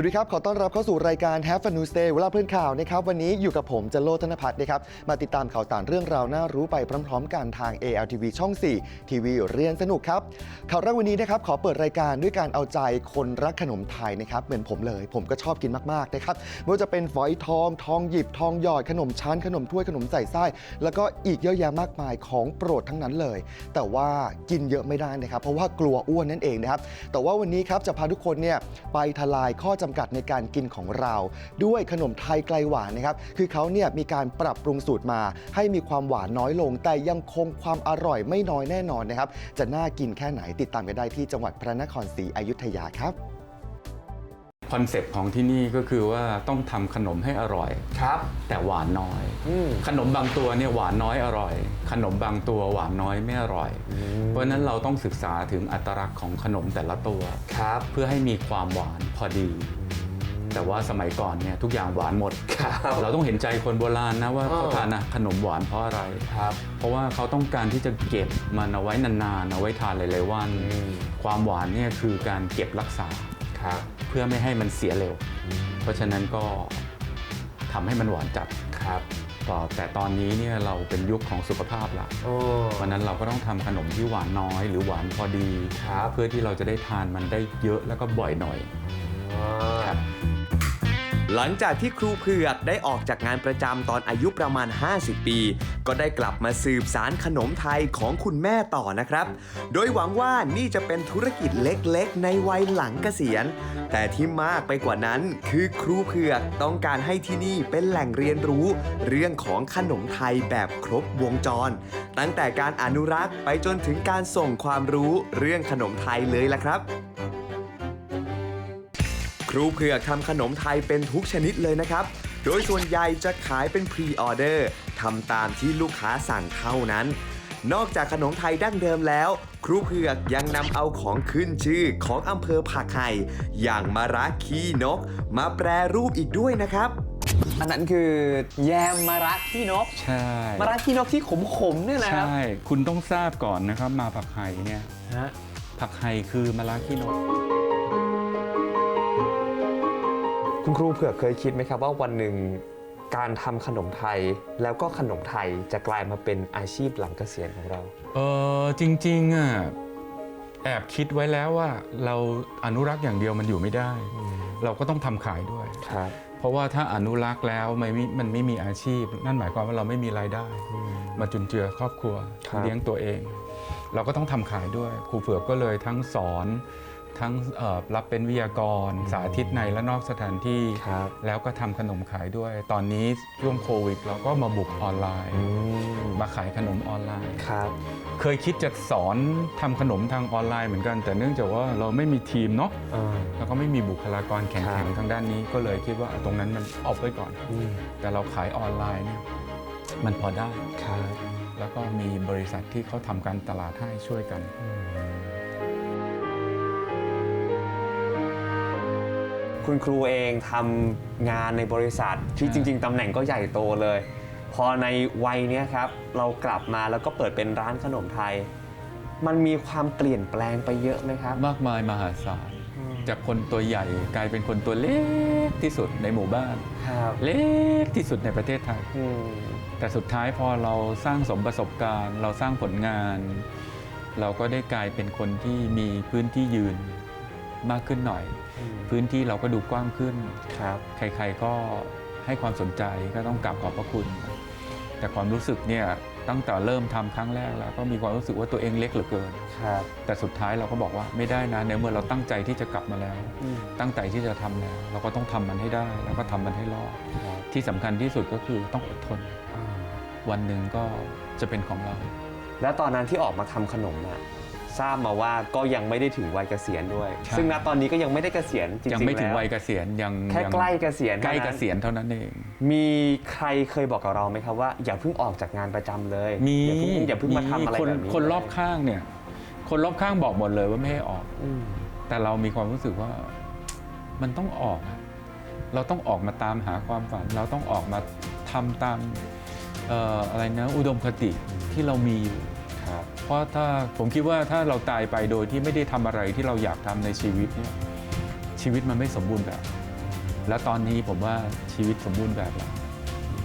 วัสดีครับ ขอต้อนรับเข้าสู่รายการ Have a News Day เวลาเพื่อนข่าวนะครับ วันนี้อยู่กับผมจโลธนพัฒน์นะครับ มาติดตามข่าวสารเรื่องราวน่ารู้ไปพร้อม ๆ กันทาง ALTV ช่อง 4 ทีวีเรียนสนุกครับ ข่าวแรกวันนี้นะครับขอเปิดรายการด้วยการเอาใจคนรักขนมไทยนะครับ เหมือนผมเลย ผมก็ชอบกินมากๆนะครับไม่ว่าจะเป็นฝอยทอง ทองหยิบ ทองหยอด ขนมชั้น ขนมถ้วย ขนมใส่ไส้ แล้วก็อีกเยอะแยะมากมายของโปรดทั้งนั้นเลย แต่ว่ากินเยอะไม่ได้นะครับ เพราะว่ากลัวอ้วนนั่นเองนะครับ แต่ว่าวันนี้ครับจะพาทุกคนเนี่ยไปทลายข้อจำกัดในการกินของเรา ด้วยขนมไทยไกลหวานนะครับ คือเขาเนี่ยมีการปรับปรุงสูตรมา ให้มีความหวานน้อยลง แต่ยังคงความอร่อยไม่น้อยแน่นอนนะครับ จะน่ากินแค่ไหนติดตามกันได้ที่จังหวัดพระนครศรีอยุธยาครับคอนเซปต์ของที่นี่ก็คือว่าต้องทำขนมให้อร่อยครับ แต่หวานน้อยอืมขนมบางตัวเนี่ยหวานน้อยอร่อย ขนมบางตัวหวานน้อยไม่อร่อย เพราะฉะนั้นเราต้องศึกษาถึงอัตลักษณ์ของขนมแต่ละตัวครับ เพื่อให้มีความหวานพอดี แต่ว่าสมัยก่อนเนี่ยทุกอย่างหวานหมด ครับเราต้องเห็นใจคนโบราณนะว่าเออเขาทานนะขนมหวานเพราะอะไร ครับ เพราะว่าเขาต้องการที่จะเก็บมันเอาไว้นานๆเอาไว้ทานหลายๆวัน อืม ความหวานเนี่ยคือการเก็บรักษาครับเพื่อไม่ให้มันเสียเร็ว เพราะฉะนั้นก็ทำให้มันหวานจัดครับต่อแต่ตอนนี้เนี่ยเราเป็นยุคของสุขภาพละ โอ้วันนั้นเราก็ต้องทำขนมที่หวานน้อย หรือหวานพอดี ครับเพื่อที่เราจะได้ทานมันได้เยอะแล้วก็บ่อยหน่อย ครับ หลังจากที่ครูเผือกได้ออกจากงานประจำตอนอายุประมาณ 50 ปี ก็ได้กลับมาสืบสารขนมไทยของคุณแม่ต่อนะครับ โดยหวังว่านี่จะเป็นธุรกิจเล็กๆ ในวัยหลังเกษียณ แต่ที่มากไปกว่านั้นคือครูเผือกต้องการให้ที่นี่เป็นแหล่งเรียนรู้ เรื่องของขนมไทยแบบครบวงจร ตั้งแต่การอนุรักษ์ไปจนถึงการส่งความรู้เรื่องขนมไทยเลยล่ะครับ ครูเผือกทำขนมไทยเป็นทุกชนิดเลยนะครับ โดยส่วนใหญ่จะขายเป็นพรีออเดอร์ทำตามที่ลูกค้าสั่งเท่านั้น นอกจากขนมไทยดั้งเดิมแล้ว ครูเผือกยังนำเอาของขึ้นชื่อของอำเภอผักไห่อย่างมะระขี้นก มาแปรรูปอีกด้วยนะครับอันนั้นคือแยมมะระขี้นก ใช่มะระขี้นกที่ขมๆเนี่ยนะครับ ใช่ คุณต้องทราบก่อนนะครับ มาผักไห่เนี่ยฮะผักไห่คือมะระขี้นก คุณครูเผือกเคยคิดไหมครับว่าวันหนึ่งการทำขนมไทยแล้วก็ขนมไทยจะกลายมาเป็นอาชีพหลังเกษียณของเรา เออจริงๆอะแอบคิดไว้แล้วว่าเราอนุรักษ์อย่างเดียวมันอยู่ไม่ได้ เราก็ต้องทำขายด้วยครับเพราะว่าถ้าอนุรักษ์แล้วไม่มีมันไม่มีอาชีพ นั่นหมายความว่าเราไม่มีรายได้ มาจุนเจือครอบครัวครับเลี้ยงตัวเอง เราก็ต้องทำขายด้วยครูเผือกก็เลยทั้งสอน ทั้งเอ่อรับเป็นวิทยากร สาธิตในและนอกสถานที่ครับแล้วก็ทำขนมขายด้วย ตอนนี้ช่วงโควิด เราก็มาบุกออนไลน์อืมมาขายขนมออนไลน์ครับเคยคิดจะสอนทำขนมทางออนไลน์เหมือนกัน แต่เนื่องจากว่าเราไม่มีทีมเนาะอ่าแล้วก็ไม่มีบุคลากรแข็งครัแข็บงทางด้านนี้ ก็เลยคิดว่าตรงนั้นมันเอาไว้ก่อนอืมแต่เราขายออนไลน์เนี่ยมันพอได้ครับแล้วก็มีบริษัทที่เขาทำการตลาดให้ช่วยกัน คุณครูเองทำงานในบริษัทที่จริง ๆตำแหน่งก็ใหญ่โตเลย พอในวัยเนี้ยครับ เรากลับมาแล้วก็เปิดเป็นร้านขนมไทย มันมีความเปลี่ยนแปลงไปเยอะไหมครับ มากมายมหาศาล จากคนตัวใหญ่กลายเป็นคนตัวเล็กที่สุดในหมู่บ้าน ครับเล็กที่สุดในประเทศไทย อืมแต่สุดท้ายพอเราสร้างสมประสบการณ์ เราสร้างผลงาน เราก็ได้กลายเป็นคนที่มีพื้นที่ยืน มากขึ้นหน่อย พื้นที่เราก็ดูกว้างขึ้นครับใครๆก็ให้ความสนใจก็ต้องกราบขอบพระคุณ แต่ความรู้สึกเนี่ยตั้งแต่เริ่มทำครั้งแรกแล้วก็มีความรู้สึกว่าตัวเองเล็กเหลือเกินครับแต่สุดท้ายเราก็บอกว่าไม่ได้นะในเมื่อเราตั้งใจที่จะกลับมาแล้วอืมตั้งใจที่จะทำแล้ว เราก็ต้องทำมันให้ได้ แล้วก็ทำมันให้รอดครับที่สำคัญที่สุดก็คือต้องอดทนอ่าวันหนึ่งก็จะเป็นของเรา แล้วตอนนั้นที่ออกมาทำขนมอะ ทราบมาว่าก็ยังไม่ได้ถึงวัยเกษียณด้วยใช่ซึ่งณตอนนี้ก็ยังไม่ได้เกษียณจริงๆยังไม่ถึงแล้ววัยเกษียณยังแค่ยังใกล้เกษียณใกล้ท่าเกนั้นษียณเท่านั้นเอง มีใครเคยบอกกับเราไหมครับว่าอย่าเพิ่งออกจากงานประจำเลยมีอย่าเพิ่งอย่าเพิ่งมาทำอะไรคนแบบนี้คนรอบเลยข้างเนี่ย คนรอบข้างบอกหมดเลยว่าไม่ให้ออกอืมแต่เรามีความรู้สึกว่ามันต้องออกอะเราต้องออกมาตามหาความฝัน เราต้องออกมาทำตามเอ่ออะไรนะอุดมคติที่เรามีอยู่ครับ เพราะถ้าผมคิดว่าถ้าเราตายไปโดยที่ไม่ได้ทำอะไรที่เราอยากทำในชีวิตเนี่ยชีวิตมันไม่สมบูรณ์แบบ และตอนนี้ผมว่าชีวิตสมบูรณ์แบบแล้ว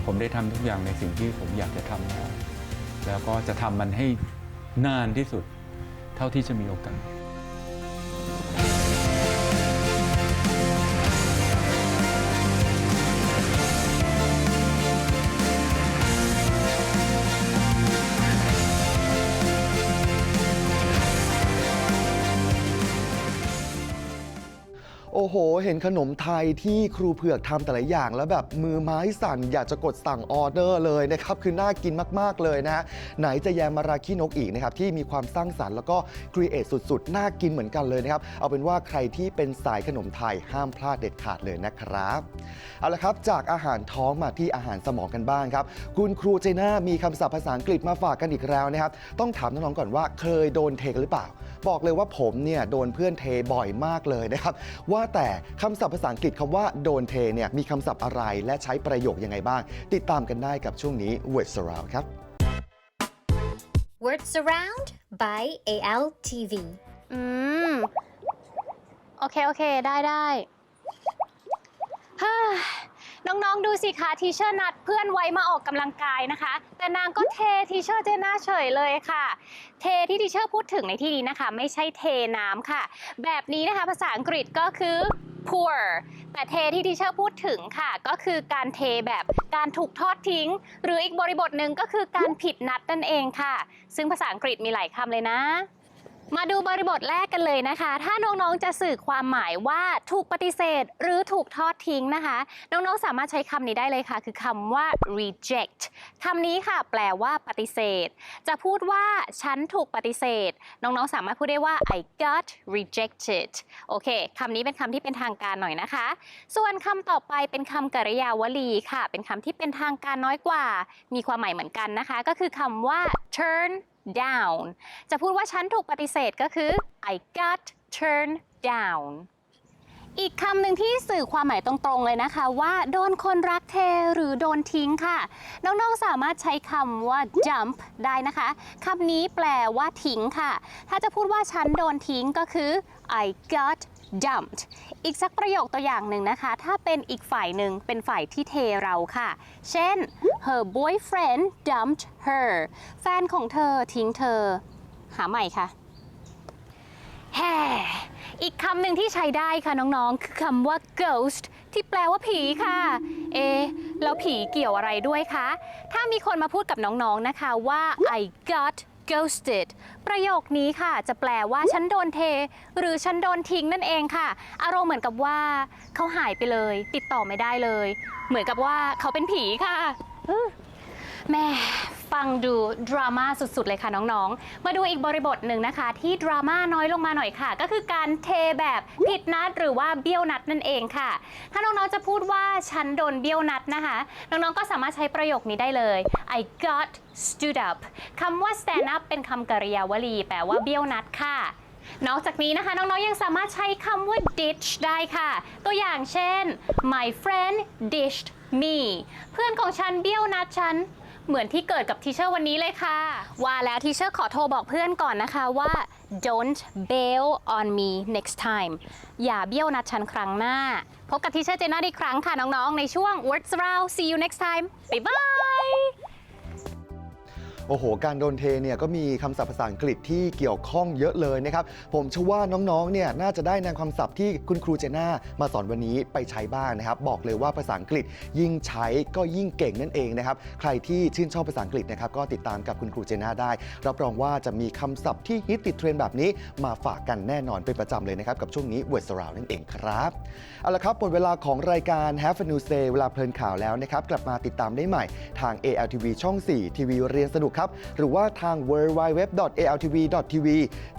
ผมได้ทำทุกอย่างในสิ่งที่ผมอยากจะทำแล้วแล้วก็จะทำมันให้นานที่สุดเท่าที่จะมีโอกาส อ้โห เห็นขนมไทยที่ครูเผือกทำแต่ละอย่าง แล้วแบบมือไม้สั่นอยากจะกดสั่งออเดอร์เลยนะครับ คือน่ากินมาก ๆ เลยนะฮะไหนจะแยมมาราคินกอีกนะครับ ที่มีความสร้างสรรค์แล้วก็ครีเอทสุด ๆ น่ากินเหมือนกันเลยนะครับ เอาเป็นว่าใครที่เป็นสายขนมไทยห้ามพลาดเด็ดขาดเลยนะครับ เอาละครับจากอาหารท้องมาที่อาหารสมองกันบ้างครับ คุณครูเจน่ามีคำศัพท์ภาษาอังกฤษมาฝากกันอีกแล้วนะครับ ต้องถามน้องๆก่อนว่าเคยโดนเทกหรือเปล่า บอกเลยว่าผมเนี่ยโดนเพื่อนเทบ่อยมากเลยนะครับ ว่าแต่คำศัพท์ภาษาอังกฤษคำว่าโดนเทเนี่ยมีคำศัพท์อะไรและใช้ประโยคยังไงบ้าง ติดตามกันได้กับช่วงนี้ Word Surround ครับ Word Surround by ALTV อืม โอเค โอเค ได้ได้เฮ้ย น้องๆดูสิคะทีเชอร์นัดเพื่อนไว้มาออกกำลังกายนะคะ แต่นางก็เททีเชอร์เจน่าเฉยเลยค่ะ เทที่ทีเชอร์พูดถึงในที่นี้นะคะ ไม่ใช่เทน้ำค่ะ แบบนี้นะคะภาษาอังกฤษก็คือ pour แต่เทที่ทีเชอร์พูดถึงค่ะ ก็คือการเทแบบการถูกทอดทิ้ง หรืออีกบริบทหนึ่งก็คือการผิดนัดนั่นเองค่ะ ซึ่งภาษาอังกฤษมีหลายคำเลยนะ มาดูบริบทแรกกันเลยนะคะ ถ้าน้องๆ จะสื่อความหมายว่าถูกปฏิเสธ หรือถูกทอดทิ้งนะคะ น้องๆ สามารถใช้คำนี้ได้เลยค่ะ คือคำว่า reject คำนี้ค่ะ แปลว่าปฏิเสธ จะพูดว่าฉันถูกปฏิเสธ น้องๆ สามารถพูดได้ว่า I got rejected โอเคคำนี้เป็นคำที่เป็นทางการหน่อยนะคะ ส่วนคำต่อไปเป็นคำกริยาวลีค่ะ เป็นคำที่เป็นทางการน้อยกว่า มีความหมายเหมือนกันนะคะ ก็คือคำว่า turn down จะพูดว่าฉันถูกปฏิเสธก็คือ I got turned down อีกคำหนึ่งที่สื่อความหมายตรงๆเลยนะคะว่าโดนคนรักเทหรือโดนทิ้งค่ะ น้องๆสามารถใช้คำว่า dump ได้นะคะคำนี้แปลว่าทิ้งค่ะ ถ้าจะพูดว่าฉันโดนทิ้งก็คือ I got dumped อีกสักประโยคตัวอย่างหนึ่งนะคะ ถ้าเป็นอีกฝ่ายหนึ่งเป็นฝ่ายที่เทเราค่ะ เช่น her boyfriend dumped her แฟนของเธอทิ้งเธอ หาใหม่ค่ะแฮ่อีกคำหนึ่งที่ใช้ได้ค่ะน้องๆ คือคำว่า ghost ที่แปลว่าผีค่ะ เอ แล้วผีเกี่ยวอะไรด้วยคะ ถ้ามีคนมาพูดกับน้องๆนะคะว่า I got ghosted ประโยคนี้ค่ะ จะแปลว่าฉันโดนเท หรือฉันโดนทิ้งนั่นเองค่ะ อารมณ์เหมือนกับว่า เขาหายไปเลย ติดต่อไม่ได้เลย เหมือนกับว่าเขาเป็นผีค่ะแม่ ฟังดูดราม่าสุดๆ เลยค่ะน้องๆ มาดูอีกบริบทหนึ่งนะคะ ที่ดราม่าน้อยลงมาหน่อยค่ะ ก็คือการเทแบบผิดนัดหรือว่าเบี้ยวนัดนั่นเองค่ะ ถ้าน้องๆจะพูดว่าฉันโดนเบี้ยวนัดนะคะ น้องๆก็สามารถใช้ประโยคนี้ได้เลย I got stood up คำว่า stand up เป็นคำกริยาวลี แปลว่าเบี้ยวนัดค่ะนอกจากนี้นะคะ น้อง ๆ ยังสามารถใช้คำว่า ditch ได้ค่ะ ตัวอย่างเช่น my friend ditched me เพื่อนของฉันเบี้ยวนัดฉัน เหมือนที่เกิดกับทีเชอร์วันนี้เลยค่ะ ว่าแล้วทีเชอร์ขอโทรบอกเพื่อนก่อนนะคะว่า don't bail on me next time อย่าเบี้ยวนัดฉันครั้งหน้า พบกับทีเชอร์เจน่าอีกครั้งค่ะน้องๆ ในช่วง words round see you next time บ๊ายบาย โอ้โห การโดนเทเนี่ยก็มีคำศัพท์ภาษาอังกฤษที่เกี่ยวข้องเยอะเลยนะครับ ผมเชื่อว่าน้องๆ เนี่ยน่าจะได้นำคำศัพท์ที่คุณครูเจน่ามาสอนวันนี้ไปใช้บ้างนะครับ บอกเลยว่าภาษาอังกฤษยิ่งใช้ก็ยิ่งเก่งนั่นเองนะครับ ใครที่ชื่นชอบภาษาอังกฤษนะครับก็ติดตามกับคุณครูเจน่าได้ รับรองว่าจะมีคำศัพท์ที่ฮิตติดเทรนด์แบบนี้มาฝากกันแน่นอนเป็นประจำเลยนะครับกับช่วงนี้ Word Surround นั่นเองครับเอาละครับหมดเวลาของรายการ Have a New Day เวลาเพลินข่าวแล้วนะครับกลับมาติดตามได้ใหม่ทาง ALTV ช่อง 4 ทีวีเรียนสนุกครับ หรือว่าทาง w w w a l t v t v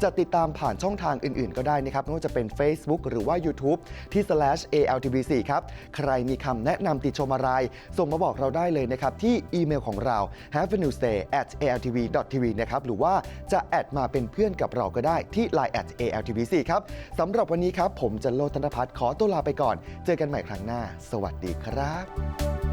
จะติดตามผ่านช่องทางอื่นๆ ก็ได้นะครับ ไม่ว่าจะเป็น Facebook หรือว่า YouTube ที่ slash ALTV4 ครับ ใครมีคำแนะนำติชมอะไร ส่งมาบอกเราได้เลยนะครับ ที่อีเมลของเรา have a new day at altv tv นะครับ หรือว่าจะแอดมาเป็นเพื่อนกับเราก็ได้ที่ line at altv4 ครับสำหรับวันนี้ครับ ผมจันโลธนพัฒน์ขอตัวลาไปก่อน เจอกันใหม่ครั้งหน้า สวัสดีครับ